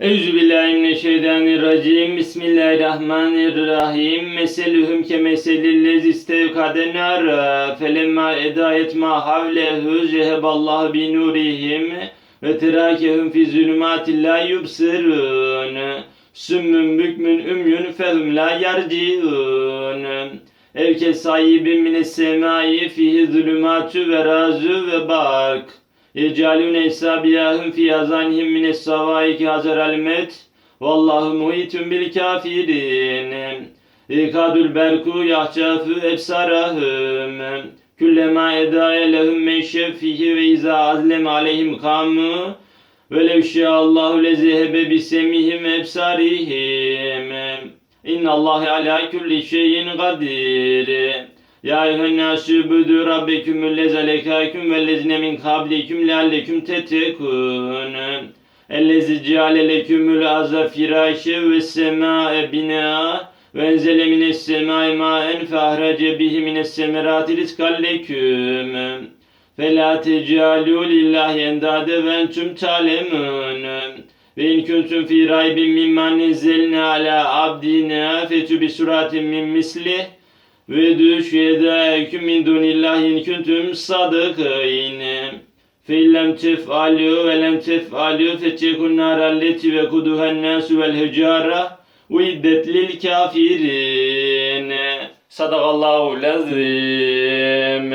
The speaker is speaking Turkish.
Euzubillahimineşşeytanirracim. Bismillahirrahmanirrahim. Meselühüm ke meselillezi istevkade nara. Felemma edayet ma havlehu zeheballahu bi nurihim ve terakehum fi zulümati la yubsirun. Sümmün bükmün ümyün fehum la yarciun. Evke sahibin mines semai fihi zulümatü ve razu ve bark. Yecalune isabiyahum fi azanihim min es-savaiki hazar al-met. Vallahu muhitun bil kafirin. İkadul berku yahcafu ebsarahum. Kullema edaya lehum men şeffihi ve izâ azlem aleyhim kamu. Ve lev şiallahu lezehebe bisemihim ebsarihim. İnna Allah ala kulli şeyin kadir. Ya eyyühen nasu budu rabbeküm lezi alekâküm vellezine min kablikum lealleküm tettekûn. Ellezi ceale lekümül arza firâşe ve semâe binâ ve enzele mines semâi mâen fehrece bihi mines semerâti rizkan leküm. فَلَا تَجْعَلُوا لِلّٰهِ اَنْدَادَ وَاَنْتُمْ تَعْلَمُونَ وَاِنْ كُنْتُمْ فِي رَيْبٍ مِمَّا نَزَّلْنَا عَلَى عَبْدِنَا فَتُوا بِسُرَاتٍ مِّن مِّثْلِهِ ve düş yedeküm min dunillahin küntüm sadıkîn. Fillem tef'alü ve lem tef'alü fetekun naralleti ve kuduhen nasu vel hicara ve lil kafirin. Sadakallahu lazim.